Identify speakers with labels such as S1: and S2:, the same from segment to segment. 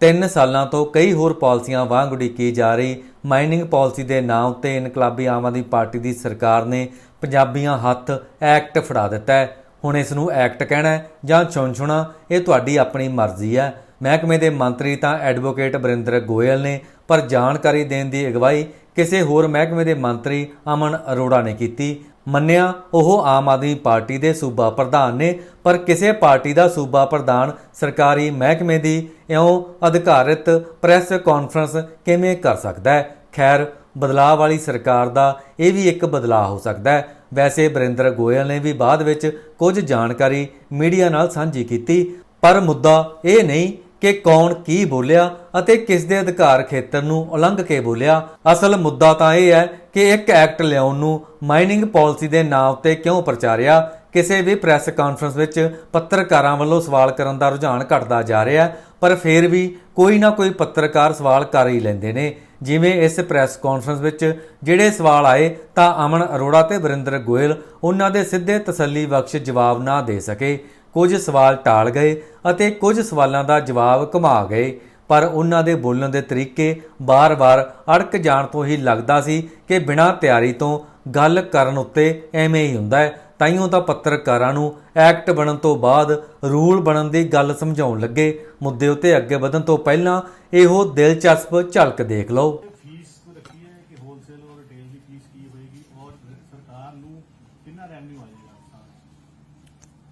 S1: 3 ਸਾਲਾਂ ਤੋਂ ਕਈ ਹੋਰ ਪਾਲਿਸੀਆਂ ਵਾਂਗ ਉਡੀਕੀ ਜਾ ਰਹੀ ਮਾਈਨਿੰਗ ਪਾਲਿਸੀ ਦੇ ਨਾਂ ਉੱਤੇ ਇਨਕਲਾਬੀ ਆਮ ਆਦਮੀ ਪਾਰਟੀ ਦੀ ਸਰਕਾਰ ਨੇ ਪੰਜਾਬੀਆਂ ਹੱਥ ਐਕਟ ਫੜਾ ਦਿੱਤਾ ਹੈ। ਹੁਣ ਇਸ ਨੂੰ ਐਕਟ ਕਹਿਣਾ ਹੈ ਜਾਂ ਚੁਣਚੁਣਾ ਇਹ ਤੁਹਾਡੀ ਆਪਣੀ ਮਰਜ਼ੀ ਹੈ। ਮਹਿਕਮੇ ਦੇ ਮੰਤਰੀ ਤਾਂ ਐਡਵੋਕੇਟ ਬਰਿੰਦਰ ਗੋਇਲ ਨੇ, ਪਰ ਜਾਣਕਾਰੀ ਦੇਣ ਦੀ ਅਗਵਾਈ ਕਿਸੇ ਹੋਰ ਮਹਿਕਮੇ ਦੇ ਮੰਤਰੀ ਅਮਨ ਅਰੋੜਾ ਨੇ ਕੀਤੀ। ਮੰਨਿਆ, ਉਹ ਆਮ ਆਦਮੀ ਪਾਰਟੀ ਦੇ ਸੂਬਾ ਪ੍ਰਧਾਨ ਨੇ, ਪਰ ਕਿਸੇ ਪਾਰਟੀ ਦਾ ਸੂਬਾ ਪ੍ਰਧਾਨ ਸਰਕਾਰੀ ਮਹਿਕਮੇ ਦੀ ਇਉਂ ਅਧਿਕਾਰਿਤ ਪ੍ਰੈਸ ਕਾਨਫਰੰਸ ਕਿਵੇਂ ਕਰ ਸਕਦਾ ਹੈ? ਖੈਰ, ਬਦਲਾਅ ਵਾਲੀ ਸਰਕਾਰ ਦਾ ਇਹ ਵੀ ਇੱਕ ਬਦਲਾਅ ਹੋ ਸਕਦਾ ਹੈ। ਵੈਸੇ ਬਰਿੰਦਰ ਗੋਇਲ ਨੇ ਵੀ ਬਾਅਦ ਵਿੱਚ ਕੁਝ ਜਾਣਕਾਰੀ ਮੀਡੀਆ ਨਾਲ ਸਾਂਝੀ ਕੀਤੀ, ਪਰ ਮੁੱਦਾ ਇਹ ਨਹੀਂ ਕਿ ਕੌਣ ਕੀ ਬੋਲਿਆ ਅਤੇ ਕਿਸ ਦੇ ਅਧਿਕਾਰ ਖੇਤਰ ਨੂੰ ਉਲੰਘ ਕੇ ਬੋਲਿਆ। ਅਸਲ ਮੁੱਦਾ ਤਾਂ ਇਹ ਹੈ ਕਿ ਇੱਕ ਐਕਟ ਲਿਆਉਣ ਨੂੰ ਮਾਈਨਿੰਗ ਪਾਲਿਸੀ ਦੇ ਨਾਂ ਉੱਤੇ ਕਿਉਂ ਪ੍ਰਚਾਰਿਆ? ਕਿਸੇ ਵੀ ਪ੍ਰੈਸ ਕਾਨਫਰੰਸ ਵਿੱਚ ਪੱਤਰਕਾਰਾਂ ਵੱਲੋਂ ਸਵਾਲ ਕਰਨ ਦਾ ਰੁਝਾਨ ਘਟਦਾ ਜਾ ਰਿਹਾ ਹੈ, ਪਰ ਫਿਰ ਵੀ ਕੋਈ ਨਾ ਕੋਈ ਪੱਤਰਕਾਰ ਸਵਾਲ ਕਰ ਹੀ ਲੈਂਦੇ ਨੇ। ਜਿਵੇਂ ਇਸ ਪ੍ਰੈਸ ਕਾਨਫਰੰਸ ਵਿੱਚ ਜਿਹੜੇ ਸਵਾਲ ਆਏ ਤਾਂ ਅਮਨ ਅਰੋੜਾ ਤੇ ਵਰਿੰਦਰ ਗੋਇਲ ਉਹਨਾਂ ਦੇ ਸਿੱਧੇ ਤਸੱਲੀ ਬਖਸ਼ ਜਵਾਬ ਨਾ ਦੇ ਸਕੇ। ਕੁਝ ਸਵਾਲ ਟਾਲ ਗਏ ਅਤੇ ਕੁਝ ਸਵਾਲਾਂ ਦਾ ਜਵਾਬ ਘੁਮਾ ਗਏ। ਪਰ ਉਹਨਾਂ ਦੇ ਬੋਲਣ ਦੇ ਤਰੀਕੇ ਬਾਰ-ਬਾਰ ਅੜਕ ਜਾਣ ਤੋਂ ਹੀ ਲੱਗਦਾ ਸੀ ਕਿ ਬਿਨਾਂ ਤਿਆਰੀ ਤੋਂ ਗੱਲ ਕਰਨ ਉੱਤੇ ਐਵੇਂ ਹੀ ਹੁੰਦਾ ਹੈ। ਤਾਈਓ ਤਾਂ ਪੱਤਰਕਾਰਾਂ ਨੂੰ ਐਕਟ ਬਣਨ ਤੋਂ ਬਾਅਦ ਰੂਲ ਬਣਨ ਦੀ ਗੱਲ ਸਮਝਾਉਣ ਲੱਗੇ। ਮੁੱਦੇ ਉੱਤੇ ਅੱਗੇ ਵਧਣ ਤੋਂ ਪਹਿਲਾਂ ਇਹੋ ਦਿਲਚਸਪ ਝਲਕ ਦੇਖ ਲਓ
S2: ਫੀਸ ਰੱਖੀ ਹੈ ਕਿ ਹੋਲਸੇਲ ਔਰ ਰਿਟੇਲ ਦੀ ਫੀਸ ਕੀ ਹੋਏਗੀ ਔਰ ਸਰਕਾਰ ਨੂੰ ਕਿੰਨਾ ਰੈਵਨਿਊ ਆਏਗਾ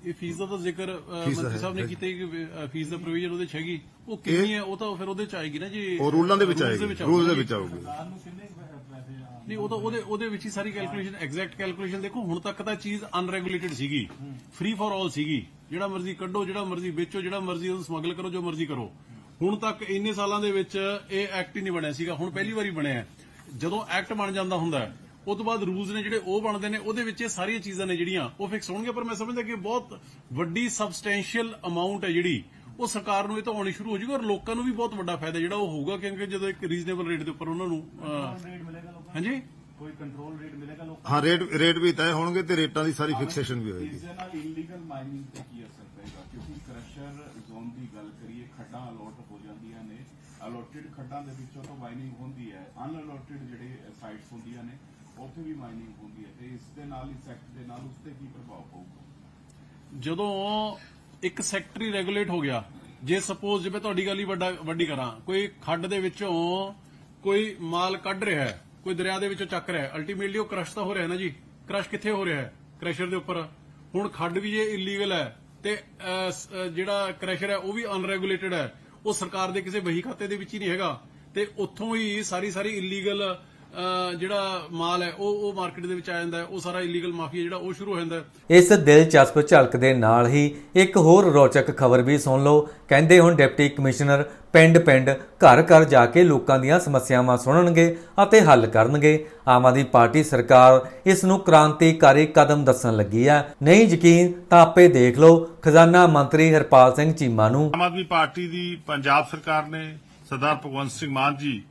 S2: ਇਹ ਫੀਸ ਦਾ ਤਾਂ ਜ਼ਿਕਰ ਮੰਤਰੀ ਸਾਹਿਬ ਨੇ ਕੀਤਾ ਕਿ ਫੀਸ ਦਾ ਪ੍ਰੋਵੀਜ਼ਨ ਉਹਦੇ ਚ ਹੈਗੀ। ਉਹ ਕਿੰਨੀ ਹੈ ਉਹ ਤਾਂ ਫਿਰ ਉਹਦੇ ਚ ਆਏਗੀ ਨਾ ਜੀ।
S3: ਉਹ ਰੂਲਾਂ ਦੇ ਵਿੱਚ ਆਏਗੀ
S2: ਆਊਗੀ।
S3: ਰੂਲ ਦੇ ਵਿੱਚ ਆਊਗੀ।
S2: ਨਹੀਂ ਉਹ ਤਾਂ ਉਹਦੇ ਉਹਦੇ ਵਿੱਚ ਹੀ ਸਾਰੀ ਕੈਲਕੂਲੇਸ਼ਨ ਐਗਜ਼ੈਕਟ ਕੈਲਕੂਲੇਸ਼ਨ ਦੇਖੋ ਹੁਣ ਤੱਕ ਤਾਂ ਚੀਜ਼ ਅਨਰੈਗੂਲੇਟਡ ਸੀਗੀ। ਫ੍ਰੀ ਫॉर ਆਲ ਸੀਗੀ। ਜਿਹੜਾ ਮਰਜ਼ੀ ਕੱਢੋ ਜਿਹੜਾ ਮਰਜ਼ੀ ਵੇਚੋ ਜਿਹੜਾ ਮਰਜ਼ੀ ਉਹਨੂੰ ਸਮਗਲ ਕਰੋ ਜੋ ਮਰਜ਼ੀ ਕਰੋ। ਹੁਣ ਤੱਕ ਇੰਨੇ ਸਾਲਾਂ ਦੇ ਵਿੱਚ ਇਹ ਐਕਟ ਹੀ ਨਹੀਂ ਬਣਿਆ ਸੀਗਾ। ਹੁਣ ਪਹਿਲੀ ਵਾਰੀ ਬਣਿਆ ਹੈ। ਜਦੋਂ ਐਕਟ ਬਣ ਜਾਂਦਾ ਹੁੰਦਾ ਹੈ ਉਸ ਤੋਂ ਬਾਅਦ ਰੂਲਸ ਨੇ ਜਿਹੜੇ ਉਹ ਬਣਦੇ ਨੇ ਉਹਦੇ ਵਿੱਚ ਇਹ ਸਾਰੀਆਂ ਚੀਜ਼ਾਂ ਨੇ ਜਿਹੜੀਆਂ ਉਹ ਫਿਕਸ ਹੋਣਗੀਆਂ। ਪਰ ਮੈਂ ਸਮਝਦਾ ਕਿ ਬਹੁਤ ਵੱਡੀ ਸਬਸਟੈਂਸ਼ੀਅਲ ਅਮਾਉਂਟ ਹੈ ਜਿਹੜੀ ਉਹ ਸਰਕਾਰ ਨੂੰ ਇਹ ਤਾਂ ਆਉਣੀ ਸ਼ੁਰੂ ਹੋ ਜਾਊਗੀ ਔਰ ਲੋਕਾਂ ਨੂੰ ਵੀ ਬਹੁਤ ਵੱਡਾ ਫਾਇਦਾ ਜਿਹੜਾ ਉਹ ਹੋਊਗਾ ਕਿਉਂਕਿ ਜਦੋਂ ਇੱਕ ਰੀਜ਼ਨੇਬਲ ਰੇਟ ਦੇ ਉੱਪਰ ਉਹਨਾਂ ਨੂੰ ਹਾਂਜੀ?
S4: ਕੋਈ ਕੰਟਰੋਲ ਰੇਟ ਮਿਲੇਗਾ ਲੋਕਾਂ
S3: ਹਾਂ ਰੇਟ ਰੇਟ ਵੀ ਤੈਅ ਹੋਣਗੇ ਤੇ ਰੇਟਾਂ ਦੀ ਸਾਰੀ ਫਿਕਸੇਸ਼ਨ ਵੀ ਹੋਏਗੀ।
S4: ਇਸ ਨਾਲ ਇਲੀਗਲ ਮਾਈਨਿੰਗ ਤੇ ਕੀ ਅਸਰ ਪਏਗਾ? ਕਿਉਂਕਿ ਕ੍ਰਸ਼ਰ ਜ਼ੋਨ ਦੀ ਗੱਲ ਕਰੀਏ ਖੱਡਾਂ ਅਲੋਟ ਹੋ ਜਾਂਦੀਆਂ ਨੇ। ਅਲੋਟਡ ਖੱਡਾਂ ਦੇ ਵਿੱਚੋਂ ਤਾਂ ਮਾਈਨਿੰਗ ਹੁੰਦੀ ਹੈ। ਅਨਅਲੋਟਡ ਜਿਹੜੇ ਸਾਈਟਸ ਹੁੰਦੀਆਂ ਨੇ ਉੱਥੇ ਵੀ ਮਾਈਨਿੰਗ ਹੁੰਦੀ ਹੈ ਤੇ ਇਸ ਦੇ ਨਾਲ ਇਸ ਐਕਟ ਦੇ ਨਾਲ ਉਸ ਤੇ ਕੀ ਪ੍ਰਭਾਵ ਪਊਗਾ?
S2: ਜਦੋਂ ਇੱਕ ਸੈਕਟਰੀ ਰੈਗੂਲੇਟ ਹੋ ਗਿਆ, ਜੇ ਸਪੋਜ਼ ਜਿਵੇਂ ਤੁਹਾਡੀ ਗੱਲ ਹੀ ਵੱਡਾ, ਵੱਡੀ ਕਰਾਂ, ਕੋਈ ਖੱਡ ਦੇ ਵਿੱਚੋਂ ਕੋਈ ਮਾਲ ਕੱਢ ਰਿਹਾ ਹੈ, ਕੋਈ ਦਰਿਆ ਦੇ ਵਿੱਚੋਂ ਚੱਕ ਰਿਹਾ ਹੈ ਅਲਟੀਮੇਟਲੀ ਉਹ ਕ੍ਰਸ਼ ਤਾਂ ਹੋ ਰਿਹਾ ਨਾ ਜੀ? ਕ੍ਰਸ਼ ਕਿੱਥੇ ਹੋ ਰਿਹਾ ਹੈ? ਕ੍ਰਸ਼ਰ ਦੇ ਉੱਪਰ। ਹੁਣ ਖੱਡ ਵੀ ਜੇ ਇਲੀਗਲ ਹੈ ਤੇ ਜਿਹੜਾ ਕ੍ਰਸ਼ਰ ਹੈ ਉਹ ਵੀ ਅਨਰੈਗੂਲੇਟਡ ਹੈ। ਉਹ ਸਰਕਾਰ ਦੇ ਕਿਸੇ ਵਹੀ ਖਾਤੇ ਦੇ ਵਿੱਚ ਹੀ ਨਹੀਂ ਹੈਗਾ। ਤੇ ਉੱਥੋਂ ਹੀ ਸਾਰੀ ਸਾਰੀ ਇਲੀਗਲ ਜਿਹੜਾ ਮਾਲ ਹੈ ਉਹ ਉਹ ਮਾਰਕੀਟ ਦੇ ਵਿੱਚ ਆ ਜਾਂਦਾ ਹੈ ਉਹ ਸਾਰਾ ਇਲੀਗਲ ਮਾਫੀਆ ਜਿਹੜਾ ਉਹ ਸ਼ੁਰੂ ਹੋ ਜਾਂਦਾ
S1: ਇਸ ਦਿਲਚਸਪ ਝਲਕ ਦੇ ਨਾਲ ਹੀ ਇੱਕ ਹੋਰ ਰੌਚਕ ਖਬਰ ਵੀ ਸੁਣ ਲਓ। ਕਹਿੰਦੇ ਹੁਣ ਡਿਪਟੀ ਕਮਿਸ਼ਨਰ ਪਿੰਡ-ਪਿੰਡ ਘਰ-ਘਰ ਜਾ ਕੇ ਲੋਕਾਂ ਦੀਆਂ ਸਮੱਸਿਆਵਾਂ ਸੁਣਨਗੇ ਅਤੇ ਹੱਲ ਕਰਨਗੇ। ਆਮ ਆਦਮੀ ਪਾਰਟੀ ਸਰਕਾਰ ਇਸ ਨੂੰ ਕ੍ਰਾਂਤੀਕਾਰੀ ਕਦਮ ਦੱਸਣ ਲੱਗੀ ਹੈ। ਨਹੀਂ ਯਕੀਨ ਤਾਂ ਆਪੇ ਦੇਖ ਲਓ। ਖਜ਼ਾਨਾ ਮੰਤਰੀ ਹਰਪਾਲ ਸਿੰਘ ਚੀਮਾ ਨੂੰ।
S5: ਆਮ ਆਦਮੀ ਪਾਰਟੀ ਦੀ ਪੰਜਾਬ ਸਰਕਾਰ ਨੇ ਸਰਦਾਰ ਭਗਵੰਤ ਸਿੰਘ ਮਾਨ ਜੀ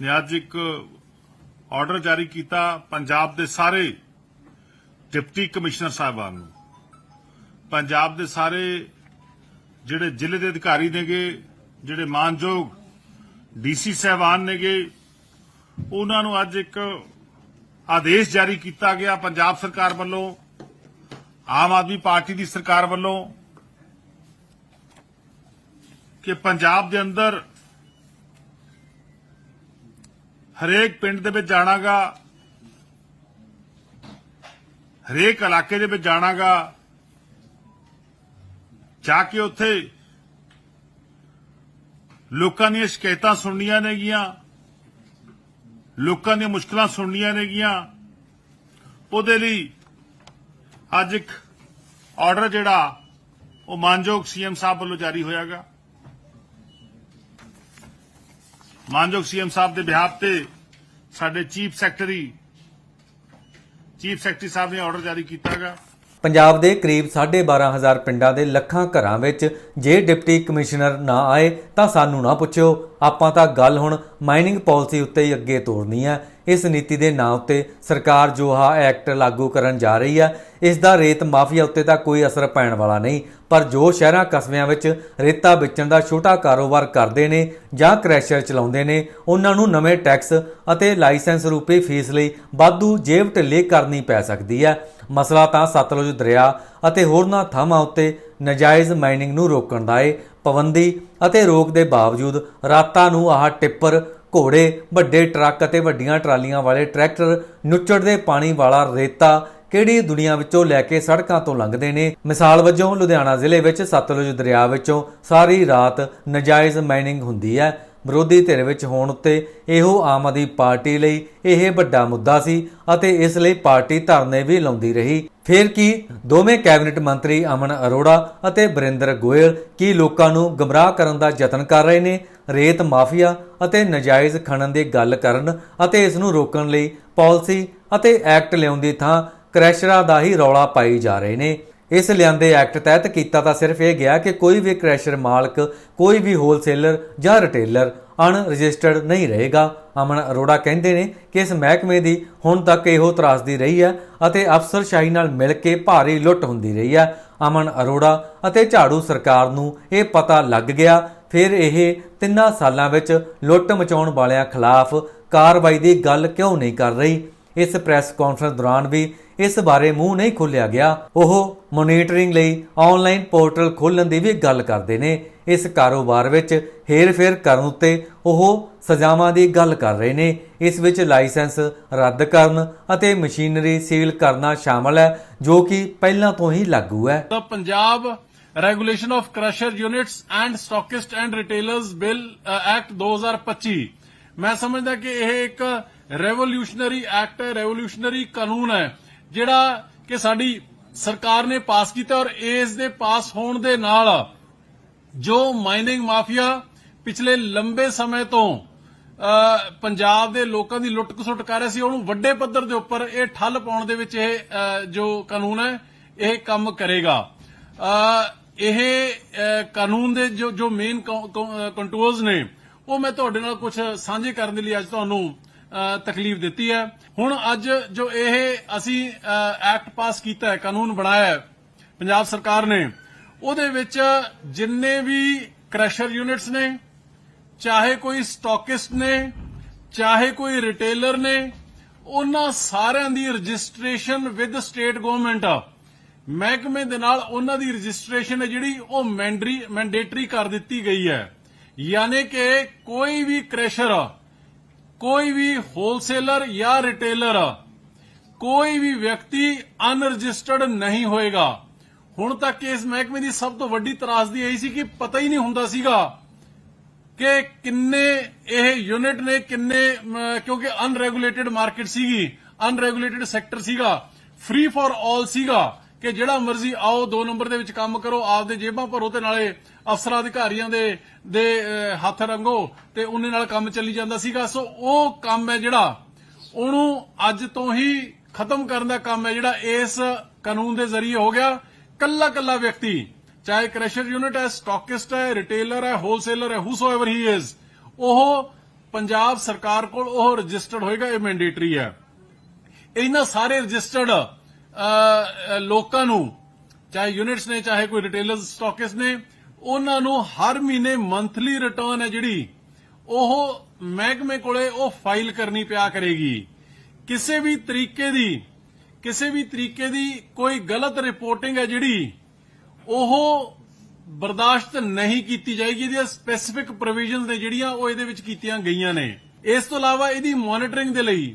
S5: ਨੇ ਅੱਜ ਇੱਕ ਆਰਡਰ ਜਾਰੀ ਕੀਤਾ ਪੰਜਾਬ ਦੇ ਸਾਰੇ ਡਿਪਟੀ ਕਮਿਸ਼ਨਰ ਸਾਹਿਬਾਨ ਨੂੰ। ਪੰਜਾਬ ਦੇ ਸਾਰੇ ਜਿਹੜੇ ਜ਼ਿਲ੍ਹੇ ਦੇ ਅਧਿਕਾਰੀ ਨੇਗੇ, ਜਿਹੜੇ ਮਾਨਯੋਗ ਡੀਸੀ ਸਾਹਿਬਾਨ ਨੇਗੇ, ਉਹਨਾਂ ਨੂੰ ਅੱਜ ਇੱਕ ਆਦੇਸ਼ ਜਾਰੀ ਕੀਤਾ ਗਿਆ ਪੰਜਾਬ ਸਰਕਾਰ ਵੱਲੋਂ, ਆਮ ਆਦਮੀ ਪਾਰਟੀ ਦੀ ਸਰਕਾਰ ਵੱਲੋਂ ਕਿ ਪੰਜਾਬ ਦੇ ਅੰਦਰ ਹਰੇਕ ਪਿੰਡ ਦੇ ਵਿੱਚ ਜਾਣਾਗਾ। ਹਰੇਕ ਇਲਾਕੇ ਦੇ ਵਿੱਚ ਜਾਣਾਗਾ। ਜਾ ਕੇ ਉੱਥੇ ਲੋਕਾਂ ਦੀਆਂ ਸ਼ਿਕਾਇਤਾਂ ਸੁਣਨੀਆਂ ਨੇਗੀਆਂ। ਲੋਕਾਂ ਦੀਆਂ ਮੁਸ਼ਕਲਾਂ ਸੁਣਨੀਆਂ ਨੇਗੀਆਂ। ਉਹਦੇ ਲਈ ਅੱਜ ਇੱਕ ਆਰਡਰ ਜਿਹੜਾ, ਉਹ ਮਾਨਯੋਗ ਸੀਐਮ ਸਾਹਿਬ ਵੱਲੋਂ ਜਾਰੀ ਹੋਇਆਗਾ। ਮਾਨਯੋਗ ਸੀਐਮ ਸਾਹਿਬ ਦੇ ਬਿਹਾਫ ਤੇ ਸਾਡੇ ਚੀਫ ਸੈਕਟਰੀ ਚੀਫ ਸੈਕਟਰੀ ਸਾਹਿਬ ਨੇ ਆਰਡਰ ਜਾਰੀ ਕੀਤਾਗਾ।
S1: ਪੰਜਾਬ ਦੇ ਕਰੀਬ 12500 ਪਿੰਡਾਂ ਦੇ ਲੱਖਾਂ ਘਰਾਂ ਵਿੱਚ ਜੇ ਡਿਪਟੀ ਕਮਿਸ਼ਨਰ ਨਾ ਆਏ ਤਾਂ ਸਾਨੂੰ ਨਾ ਪੁੱਛਿਓ। ਆਪਾਂ ਤਾਂ ਗੱਲ ਹੁਣ ਮਾਈਨਿੰਗ ਪਾਲਿਸੀ ਉੱਤੇ ਹੀ ਅੱਗੇ ਤੋਰਨੀ ਹੈ। ਇਸ ਨੀਤੀ ਦੇ ਨਾਂ ਉੱਤੇ ਸਰਕਾਰ ਜੋ ਹਾ ਐਕਟ ਲਾਗੂ ਕਰਨ ਜਾ ਰਹੀ ਹੈ ਇਸ ਦਾ ਰੇਤ ਮਾਫੀਆ ਉੱਤੇ ਤਾਂ ਕੋਈ ਅਸਰ ਪੈਣ ਵਾਲਾ ਨਹੀਂ, ਪਰ ਜੋ ਸ਼ਹਿਰਾਂ ਕਸਬਿਆਂ ਵਿੱਚ ਰੇਤਾ ਵੇਚਣ ਦਾ ਛੋਟਾ ਕਾਰੋਬਾਰ ਕਰਦੇ ਨੇ ਜਾਂ ਕ੍ਰੈਸ਼ਰ ਚਲਾਉਂਦੇ ਨੇ, ਉਹਨਾਂ ਨੂੰ ਨਵੇਂ ਟੈਕਸ ਅਤੇ ਲਾਇਸੈਂਸ ਰੂਪੀ ਫੀਸ ਲਈ ਵਾਧੂ ਜੇਬ ਢਿੱਲੇ ਕਰਨੀ ਪੈ ਸਕਦੀ ਹੈ। ਮਸਲਾ ਤਾਂ ਸਤਲੁਜ ਦਰਿਆ ਅਤੇ ਹੋਰਨਾਂ ਥਾਵਾਂ ਉੱਤੇ ਨਜਾਇਜ਼ ਮਾਈਨਿੰਗ ਨੂੰ ਰੋਕਣ ਦਾ ਏ। ਪਾਬੰਦੀ ਅਤੇ ਰੋਕ ਦੇ ਬਾਵਜੂਦ ਰਾਤਾਂ ਨੂੰ ਆਹ ਟਿੱਪਰ, ਘੋੜੇ, ਵੱਡੇ ਟਰੱਕ ਅਤੇ ਵੱਡੀਆਂ ਟਰਾਲੀਆਂ ਵਾਲੇ ਟਰੈਕਟਰ ਨੁੱਚੜ ਦੇ ਪਾਣੀ ਵਾਲਾ ਰੇਤਾ ਕਿਹੜੀ ਦੁਨੀਆ ਵਿੱਚੋਂ ਲੈ ਕੇ ਸੜਕਾਂ ਤੋਂ ਲੰਘਦੇ ਨੇ? ਮਿਸਾਲ ਵਜੋਂ ਲੁਧਿਆਣਾ ਜ਼ਿਲ੍ਹੇ ਵਿੱਚ ਸਤਲੁਜ ਦਰਿਆ ਵਿੱਚੋਂ ਸਾਰੀ ਰਾਤ ਨਜਾਇਜ਼ ਮਾਈਨਿੰਗ ਹੁੰਦੀ ਹੈ। ਵਿਰੋਧੀ ਧਿਰ ਵਿੱਚ ਹੋਣ ਉੱਤੇ ਇਹੋ ਆਮ ਆਦਮੀ ਪਾਰਟੀ ਲਈ ਇਹ ਵੱਡਾ ਮੁੱਦਾ ਸੀ ਅਤੇ ਇਸ ਲਈ ਪਾਰਟੀ ਧਰਨੇ ਵੀ ਲਾਉਂਦੀ ਰਹੀ। ਫਿਰ ਕੀ? ਦੋਵੇਂ ਕੈਬਨਿਟ ਮੰਤਰੀ ਅਮਨ ਅਰੋੜਾ ਅਤੇ ਬਰਿੰਦਰ ਗੋਇਲ ਕੀ ਲੋਕਾਂ ਨੂੰ ਗਮਰਾਹ ਕਰਨ ਦਾ ਯਤਨ ਕਰ ਰਹੇ ਨੇ? ਰੇਤ ਮਾਫੀਆ ਅਤੇ ਨਜਾਇਜ਼ ਖਣਨ ਦੀ ਗੱਲ ਕਰਨ ਅਤੇ ਇਸ ਨੂੰ ਰੋਕਣ ਲਈ ਪਾਲਿਸੀ ਅਤੇ ਐਕਟ ਲਿਆਉਣ ਦੀ ਥਾਂ ਕ੍ਰੈਸ਼ਰਾਂ ਦਾ ਹੀ ਰੌਲਾ ਪਾਈ ਜਾ ਰਹੇ ਨੇ। ਇਸ ਲਿਆਂਦੇ ਐਕਟ ਤਹਿਤ ਕੀਤਾ ਤਾਂ ਸਿਰਫ ਇਹ ਗਿਆ ਕਿ ਕੋਈ ਵੀ ਕ੍ਰੈਸ਼ਰ ਮਾਲਕ, ਕੋਈ ਵੀ ਹੋਲਸੇਲਰ ਜਾਂ ਰਿਟੇਲਰ ਅਨਰਜਿਸਟਰਡ ਨਹੀਂ ਰਹੇਗਾ। ਅਮਨ ਅਰੋੜਾ ਕਹਿੰਦੇ ਨੇ ਕਿ ਇਸ ਮਹਿਕਮੇ ਦੀ ਹੁਣ ਤੱਕ ਇਹੋ ਤਰਾਸਦੀ ਰਹੀ ਹੈ ਅਤੇ ਅਫਸਰਸ਼ਾਹੀ ਨਾਲ ਮਿਲ ਕੇ ਭਾਰੀ ਲੁੱਟ ਹੁੰਦੀ ਰਹੀ ਹੈ। ਅਮਨ ਅਰੋੜਾ ਅਤੇ ਝਾੜੂ ਸਰਕਾਰ ਨੂੰ ਇਹ ਪਤਾ ਲੱਗ ਗਿਆ। ਫਿਰ ਇਹ ਤਿੰਨਾਂ ਸਾਲਾਂ ਵਿੱਚ ਲੁੱਟ ਮਚਾਉਣ ਵਾਲਿਆਂ ਖਿਲਾਫ ਕਾਰਵਾਈ ਦੀ ਗੱਲ ਕਿਉਂ ਨਹੀਂ ਕਰ ਰਹੀ? ਇਸ ਪ੍ਰੈਸ ਕਾਨਫਰੰਸ ਦੌਰਾਨ ਵੀ ਇਸ ਬਾਰੇ ਮੂੰਹ ਨਹੀਂ ਖੋਲਿਆ ਗਿਆ। ਉਹ ਮੋਨੀਟਰਿੰਗ ਲਈ ਆਨਲਾਈਨ ਪੋਰਟਲ ਖੋਲ੍ਹਣ ਦੀ ਵੀ ਗੱਲ ਕਰਦੇ ਨੇ। ਇਸ ਕਾਰੋਬਾਰ ਵਿੱਚ ਹੇਰ-ਫੇਰ ਕਰਨ ਉੱਤੇ ਉਹ ਸਜ਼ਾਵਾਂ ਦੀ ਗੱਲ ਕਰ ਰਹੇ ਨੇ। ਇਸ ਵਿੱਚ ਲਾਇਸੈਂਸ ਰੱਦ ਕਰਨ ਅਤੇ ਮਸ਼ੀਨਰੀ ਸੀਲ ਕਰਨਾ ਸ਼ਾਮਲ ਹੈ ਜੋ ਕਿ ਪਹਿਲਾਂ ਤੋਂ ਹੀ ਲਾਗੂ ਹੈ।
S2: The Punjab Regulation of Crusher Units and Stockist and Retailers Bill uh, 2025 ਮੈਂ ਸਮਝਦਾ ਕਿ ਇਹ ਇੱਕ ਰੈਵੋਲੂਸ਼ਨਰੀ ਐਕਟ ਹੈ ਰੈਵੋਲੂਸ਼ਨਰੀ ਕਾਨੂੰਨ ਹੈ। ਜਿਹੜਾ ਕਿ ਸਾਡੀ ਸਰਕਾਰ ਨੇ ਪਾਸ ਕੀਤਾ ਔਰ ਇਸ ਦੇ ਪਾਸ ਹੋਣ ਦੇ ਨਾਲ ਜੋ ਮਾਈਨਿੰਗ ਮਾਫੀਆ ਪਿਛਲੇ ਲੰਬੇ ਸਮੇਂ ਤੋਂ ਪੰਜਾਬ ਦੇ ਲੋਕਾਂ ਦੀ ਲੁੱਟ ਖਸੁੱਟ ਕਰ ਰਿਹਾ ਸੀ, ਉਹਨੂੰ ਵੱਡੇ ਪੱਧਰ ਦੇ ਉੱਪਰ ਇਹ ਠੱਲ ਪਾਉਣ ਦੇ ਵਿੱਚ ਇਹ ਜੋ ਕਾਨੂੰਨ ਹੈ, ਇਹ ਕੰਮ ਕਰੇਗਾ। ਇਹ ਕਾਨੂੰਨ ਦੇ ਜੋ ਜੋ ਮੇਨ ਕੰਟਰੋਲਸ ਨੇ, ਉਹ ਮੈਂ ਤੁਹਾਡੇ ਨਾਲ ਕੁਝ ਸਾਂਝੇ ਕਰਨ ਦੇ ਲਈ ਅੱਜ ਤੁਹਾਨੂੰ ਤਕਲੀਫ ਦਿੱਤੀ ਹੈ। ਹੁਣ ਅੱਜ ਜੋ ਇਹ ਅਸੀਂ ਐਕਟ ਪਾਸ ਕੀਤਾ ਹੈ, ਕਾਨੂੰਨ ਬਣਾਇਆ ਹੈ, ਪੰਜਾਬ ਸਰਕਾਰ ਨੇ, ਉਹਦੇ ਵਿੱਚ ਜਿੰਨੇ ਵੀ ਕ੍ਰਸ਼ਰ ਯੂਨਿਟਸ ਨੇ, ਚਾਹੇ ਕੋਈ ਸਟਾਕਿਸਟ ਨੇ, ਚਾਹੇ ਕੋਈ ਰਿਟੇਲਰ ਨੇ, ਉਹਨਾਂ ਸਾਰਿਆਂ ਦੀ ਰਜਿਸਟ੍ਰੇਸ਼ਨ ਵਿਦ ਸਟੇਟ ਗਵਰਨਮੈਂਟ ਮਹਿਕਮੇ ਦੇ ਨਾਲ ਉਹਨਾਂ ਦੀ ਰਜਿਸਟ੍ਰੇਸ਼ਨ ਹੈ ਜਿਹੜੀ ਉਹ ਮੈਂਡਰੀ ਮੈਂਡੇਟਰੀ ਕਰ ਦਿੱਤੀ ਗਈ ਹੈ। ਯਾਨੀ ਕਿ ਕੋਈ ਵੀ ਕ੍ਰੈਸ਼ਰ ਕੋਈ ਵੀ ਹੋਲਸੇਲਰ ਜਾਂ ਰਿਟੇਲਰ ਕੋਈ ਵੀ ਵਿਅਕਤੀ ਅਨਰਜਿਸਟਰਡ ਨਹੀਂ ਹੋਏਗਾ। ਹੁਣ ਤੱਕ ਇਸ ਮਹਿਕਮੇ ਦੀ ਸਭ ਤੋਂ ਵੱਡੀ ਤਰਾਸਦੀ ਇਹੀ ਸੀ ਕਿ ਪਤਾ ਹੀ ਨਹੀਂ ਹੁੰਦਾ ਸੀਗਾ ਕਿ ਕਿੰਨੇ ਇਹ ਯੂਨਿਟ ਨੇ, ਕਿੰਨੇ ਕਿਉਂਕਿ ਅਨਰੈਗੂਲੇਟਿਡ ਮਾਰਕੀਟ ਸੀਗੀ ਅਨਰੈਗੂਲੇਟਿਡ ਸੈਕਟਰ ਸੀਗਾ ਫ੍ਰੀ ਫॉर ਆਲ ਸੀਗਾ। ਕਿ ਜਿਹੜਾ ਮਰਜ਼ੀ ਆਓ, ਦੋ ਨੰਬਰ ਦੇ ਵਿੱਚ ਕੰਮ ਕਰੋ, ਆਪਦੇ ਜੇਬਾਂ ਭਰੋ ਤੇ ਨਾਲੇ ਅਫਸਰਾਂ, ਅਧਿਕਾਰੀਆਂ ਦੇ ਦੇ ਹੱਥ ਰੰਗੋ ਤੇ ਉਹਨੇ ਨਾਲ ਕੰਮ ਚੱਲੀ ਜਾਂਦਾ ਸੀਗਾ। ਸੋ ਉਹ ਕੰਮ ਹੈ ਜਿਹੜਾ ਉਹਨੂੰ ਅੱਜ ਤੋਂ ਹੀ ਖਤਮ ਕਰਨ ਦਾ ਕੰਮ ਹੈ ਜਿਹੜਾ ਇਸ ਕਾਨੂੰਨ ਦੇ ਜ਼ਰੀਏ ਹੋ ਗਿਆ। ਕੱਲਾ ਕੱਲਾ ਵਿਅਕਤੀ, ਚਾਹੇ ਕ੍ਰੈਸ਼ਰ ਯੂਨਿਟ ਹੈ, ਸਟਾਕਿਸਟ ਹੈ, ਰਿਟੇਲਰ ਹੈ, ਹੋਲਸੇਲਰ ਹੈ ਹੂਸੋਐਵਰ ਹੀ ਇਜ਼ ਉਹ ਪੰਜਾਬ ਸਰਕਾਰ ਕੋਲ ਉਹ ਰਜਿਸਟਰਡ ਹੋਏਗਾ, ਇਹ ਮੈਂਡੇਟਰੀ ਹੈ। ਇਹਨਾਂ ਸਾਰੇ ਰਜਿਸਟਰਡ ਲੋਕਾਂ ਨੂੰ, ਚਾਹੇ ਯੂਨਿਟਸ ਨੇ, ਚਾਹੇ ਕੋਈ ਰਿਟੇਲਰਸ ਸਟਾਕਿਸਟ ਨੇ, ਉਹਨਾਂ ਨੂੰ ਹਰ ਮਹੀਨੇ ਮੰਥਲੀ ਰਿਟਰਨ ਹੈ ਜਿਹੜੀ, ਉਹ ਮਹਿਕਮੇ ਕੋਲੇ ਉਹ ਫਾਈਲ ਕਰਨੀ ਪਿਆ ਕਰੇਗੀ। ਕਿਸੇ ਵੀ ਤਰੀਕੇ ਦੀ, ਕਿਸੇ ਵੀ ਤਰੀਕੇ ਦੀ ਕੋਈ ਗਲਤ ਰਿਪੋਰਟਿੰਗ ਹੈ ਜਿਹੜੀ, ਉਹ ਬਰਦਾਸ਼ਤ ਨਹੀਂ ਕੀਤੀ ਜਾਏਗੀ। ਇਹਦੀਆਂ ਸਪੈਸੀਫਿਕ ਪ੍ਰੋਵੀਜ਼ਨਸ ਨੇ ਜਿਹੜੀਆਂ, ਉਹ ਇਹਦੇ ਵਿੱਚ ਕੀਤੀਆਂ ਗਈਆਂ ਨੇ। ਇਸ ਤੋਂ ਇਲਾਵਾ ਇਹਦੀ ਮੋਨਿਟਰਿੰਗ ਦੇ ਲਈ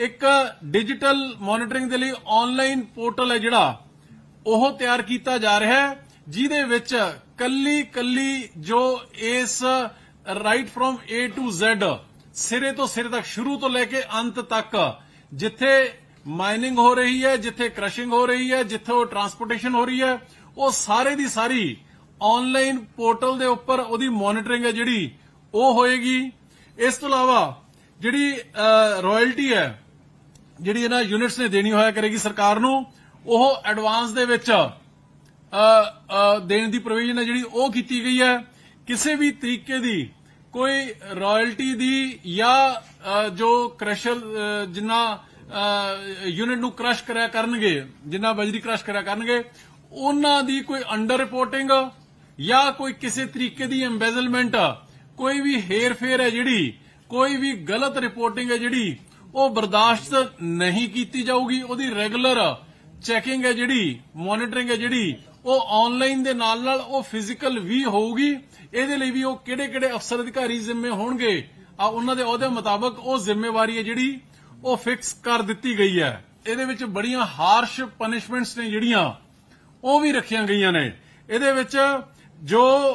S2: ਇੱਕ ਡਿਜੀਟਲ ਮੋਨਿਟਰਿੰਗ ਦੇ ਲਈ ਆਨਲਾਈਨ ਪੋਰਟਲ ਹੈ ਜਿਹੜਾ, ਉਹ ਤਿਆਰ ਕੀਤਾ ਜਾ ਰਿਹਾ ਹੈ, ਜਿਹਦੇ ਵਿੱਚ ਕੱਲੀ ਕੱਲੀ ਜੋ ਇਸ right from A to Z ਸਿਰੇ ਤੋਂ ਸਿਰੇ ਤੱਕ, ਸ਼ੁਰੂ ਤੋਂ ਲੈ ਕੇ ਅੰਤ ਤੱਕ, ਜਿੱਥੇ ਮਾਈਨਿੰਗ ਹੋ ਰਹੀ ਹੈ, ਜਿੱਥੇ ਕ੍ਰਸ਼ਿੰਗ ਹੋ ਰਹੀ ਹੈ, ਜਿੱਥੇ ਉਹ ਟਰਾਂਸਪੋਰਟੇਸ਼ਨ ਹੋ ਰਹੀ ਹੈ, ਉਹ ਸਾਰੇ ਦੀ ਸਾਰੀ ਆਨਲਾਈਨ ਪੋਰਟਲ ਦੇ ਉੱਪਰ ਉਹਦੀ ਮੋਨਿਟਰਿੰਗ ਹੈ ਜਿਹੜੀ, ਉਹ ਹੋਏਗੀ। ਇਸ ਤੋਂ ਇਲਾਵਾ ਜਿਹੜੀ ਰਾਇਲਟੀ ਹੈ ਜਿਹੜੀ ਇਹਨਾਂ ਯੂਨਿਟਸ ਨੇ ਦੇਣੀ ਹੋਇਆ ਕਰੇਗੀ ਸਰਕਾਰ ਨੂੰ, ਉਹ ਐਡਵਾਂਸ ਦੇ ਵਿੱਚ ਦੇਣ ਦੀ ਪ੍ਰੋਵੀਜ਼ਨ ਹੈ ਜਿਹੜੀ ਉਹ ਕੀਤੀ ਗਈ ਹੈ। ਕਿਸੇ ਵੀ ਤਰੀਕੇ ਦੀ ਕੋਈ ਰਾਇਲਟੀ ਦੀ ਜਾਂ ਜੋ ਕ੍ਰਸ਼ਰ ਜਿੰਨਾ ਯੂਨਿਟ ਨੂੰ ਕ੍ਰਸ਼ ਕਰਿਆ ਕਰਨਗੇ, ਜਿੰਨਾ ਬਜਰੀ ਕ੍ਰਸ਼ ਕਰਿਆ ਕਰਨਗੇ, ਉਹਨਾਂ ਦੀ ਕੋਈ ਅੰਡਰ ਰਿਪੋਰਟਿੰਗ ਜਾਂ ਕੋਈ ਕਿਸੇ ਤਰੀਕੇ ਦੀ ਐਮਬੈਜ਼ਲਮੈਂਟ ਕੋਈ ਵੀ ਹੇਰ-ਫੇਰ ਹੈ ਜਿਹੜੀ, ਕੋਈ ਵੀ ਗਲਤ ਰਿਪੋਰਟਿੰਗ ਹੈ ਜਿਹੜੀ ਉਹ ਬਰਦਾਸ਼ਤ ਨਹੀਂ ਕੀਤੀ ਜਾਊਗੀ। ਉਹਦੀ ਰੈਗੂਲਰ ਚੈਕਿੰਗ ਹੈ ਜਿਹੜੀ ਮੋਨੀਟਰਿੰਗ ਹੈ ਜਿਹੜੀ, ਉਹ ਆਨਲਾਈਨ ਦੇ ਨਾਲ ਨਾਲ ਉਹ ਫਿਜ਼ੀਕਲ ਵੀ ਹੋਊਗੀ। ਇਹਦੇ ਲਈ ਵੀ ਉਹ ਕਿਹੜੇ-ਕਿਹੜੇ ਅਫਸਰ ਅਧਿਕਾਰੀ ਜ਼ਿੰਮੇ ਹੋਣਗੇ? ਆ, ਉਹਨਾਂ ਦੇ ਅਹੁਦੇ ਮੁਤਾਬਕ ਉਹ ਜ਼ਿੰਮੇਵਾਰੀ ਹੈ ਜਿਹੜੀ, ਉਹ ਫਿਕਸ ਕਰ ਦਿੱਤੀ ਗਈ ਹੈ। ਇਹਦੇ ਵਿੱਚ ਬੜੀਆਂ ਹਾਰਸ਼ ਪਨਿਸ਼ਮੈਂਟਸ ਨੇ ਜਿਹੜੀਆਂ, ਉਹ ਵੀ ਰੱਖੀਆਂ ਗਈਆਂ ਨੇ। ਇਹਦੇ ਵਿੱਚ ਜੋ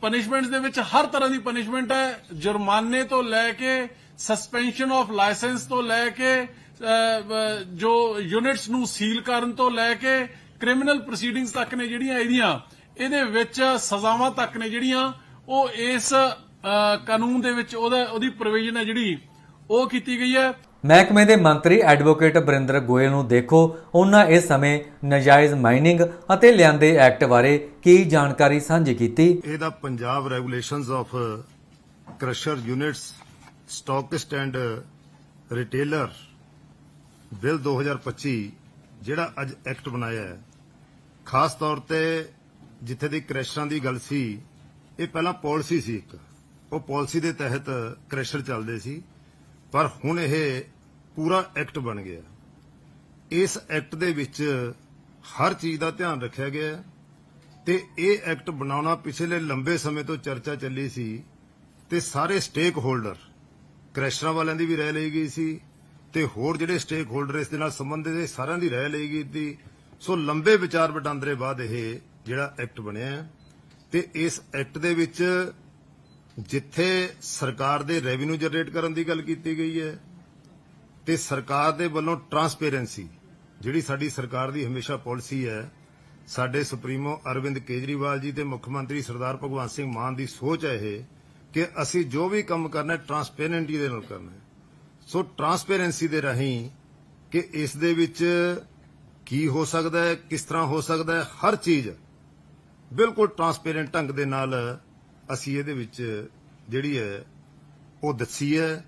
S2: ਪਨਿਸ਼ਮੈਂਟਸ ਦੇ ਵਿੱਚ ਹਰ ਤਰ੍ਹਾਂ ਦੀ ਪਨਿਸ਼ਮੈਂਟ ਹੈ। ਜੁਰਮਾਨੇ ਤੋਂ ਲੈ ਕੇ ਸਸਪੈਂਸ਼ਨ ਆਫ ਲਾਇਸੈਂਸ ਤੋਂ ਲੈ ਕੇ ਜੋ ਯੂਨਿਟਸ ਨੂੰ ਸੀਲ ਕਰਨ ਤੋਂ ਲੈ ਕੇ ਕ੍ਰਿਮੀਨਲ ਪ੍ਰੋਸੀਡਿੰਗਸ ਤੱਕ ਨੇ ਜਿਹੜੀਆਂ ਇਹਦੀਆਂ ਇਹਦੇ ਵਿੱਚ ਸਜ਼ਾਵਾਂ ਤੱਕ ਨੇ ਜਿਹੜੀਆਂ ਉਹ ਇਸ ਕਾਨੂੰਨ ਦੇ ਵਿੱਚ ਉਹਦਾ ਉਹਦੀ ਪ੍ਰੋਵੀਜ਼ਨ ਹੈ ਜਿਹੜੀ ਉਹ ਕੀਤੀ ਗਈ ਹੈ।
S1: ਮਹਿਕਮੇ ਦੇ ਮੰਤਰੀ ਐਡਵੋਕੇਟ ਬਰਿੰਦਰ ਗੋਇਲ ਨੂੰ ਦੇਖੋ ਉਹਨਾਂ ਇਸ ਸਮੇਂ ਨਜਾਇਜ਼ ਮਾਈਨਿੰਗ ਅਤੇ ਲਿਆਂਦੇ ਐਕਟ ਬਾਰੇ ਕੀ ਜਾਣਕਾਰੀ ਸਾਂਝੀ ਕੀਤੀ।
S3: ਇਹਦਾ Punjab regulations of crusher units stockist and retailer bill 2025 ਜਿਹੜਾ ਅੱਜ ਐਕਟ ਬਣਾਇਆ ਹੈ, ਖਾਸ ਤੌਰ ਤੇ ਜਿੱਥੇ ਦੀ ਕ੍ਰੈਸ਼ਰਾਂ ਦੀ ਗੱਲ ਸੀ, ਇਹ ਪਹਿਲਾਂ ਪਾਲਿਸੀ ਸੀ ਇੱਕ। ਉਹ ਪਾਲਿਸੀ ਦੇ ਤਹਿਤ ਕ੍ਰੈਸ਼ਰ ਚੱਲਦੇ ਸੀ, ਪਰ ਹੁਣ ਇਹ ਪੂਰਾ ਐਕਟ ਬਣ ਗਿਆ ਇਸ ਐਕਟ ਦੇ ਵਿੱਚ ਹਰ ਚੀਜ਼ ਦਾ ਧਿਆਨ ਰੱਖਿਆ ਗਿਆ ਹੈ ਤੇ ਇਹ ਐਕਟ ਬਣਾਉਣਾ ਪਿਛਲੇ ਲੰਬੇ ਸਮੇਂ ਤੋਂ ਚਰਚਾ ਚੱਲੀ ਸੀ ਤੇ ਸਾਰੇ ਸਟੇਕ ਹੋਲਡਰ ਕ੍ਰੈਸ਼ਰਾਂ ਵਾਲਿਆਂ ਦੀ ਵੀ ਰਹਿ ਲਈ ਗਈ ਸੀ ਤੇ ਹੋਰ ਜਿਹੜੇ ਸਟੇਕ ਹੋਲਡਰ ਇਸ ਦੇ ਨਾਲ ਸੰਬੰਧਿਤ ਇਹ ਸਾਰਿਆਂ ਦੀ ਰਾਏ ਲਈ ਗਈ ਸੀ। ਸੋ ਲੰਬੇ ਵਿਚਾਰ ਵਟਾਂਦਰੇ ਬਾਅਦ ਇਹ ਜਿਹੜਾ ਐਕਟ ਬਣਿਆ ਹੈ ਤੇ ਇਸ ਐਕਟ ਦੇ ਵਿੱਚ ਜਿੱਥੇ ਸਰਕਾਰ ਦੇ ਰੈਵਨਿਊ ਜਨਰੇਟ ਕਰਨ ਦੀ ਗੱਲ ਕੀਤੀ ਗਈ ਹੈ ਤੇ ਸਰਕਾਰ ਦੇ ਵੱਲੋਂ ਟਰਾਂਸਪੇਰੈਂਸੀ, ਜਿਹੜੀ ਸਾਡੀ ਸਰਕਾਰ ਦੀ ਹਮੇਸ਼ਾ ਪਾਲਿਸੀ ਹੈ, ਸਾਡੇ ਸੁਪਰੀਮੋ ਅਰਵਿੰਦ ਕੇਜਰੀਵਾਲ ਜੀ ਤੇ ਮੁੱਖ ਮੰਤਰੀ ਸਰਦਾਰ ਭਗਵੰਤ ਸਿੰਘ ਮਾਨ ਦੀ ਸੋਚ ਹੈ ਇਹ ਕਿ ਅਸੀਂ ਜੋ ਵੀ ਕੰਮ ਕਰਨਾ ਟਰਾਂਸਪੇਰੈਂਟੀ ਦੇ ਨਾਲ ਕਰਨਾ ਸੋ ਟਰਾਂਸਪੇਰੈਂਸੀ ਦੇ ਰਾਹੀਂ ਕਿ ਇਸ ਦੇ ਵਿੱਚ ਕੀ ਹੋ ਸਕਦਾ ਹੈ, ਕਿਸ ਤਰ੍ਹਾਂ ਹੋ ਸਕਦਾ ਹੈ, ਹਰ ਚੀਜ਼ ਬਿਲਕੁਲ ਟਰਾਂਸਪੇਰੈਂਟ ਢੰਗ ਦੇ ਨਾਲ ਅਸੀਂ ਇਹਦੇ ਵਿੱਚ ਜਿਹੜੀ ਹੈ, ਉਹ ਦੱਸੀ ਹੈ।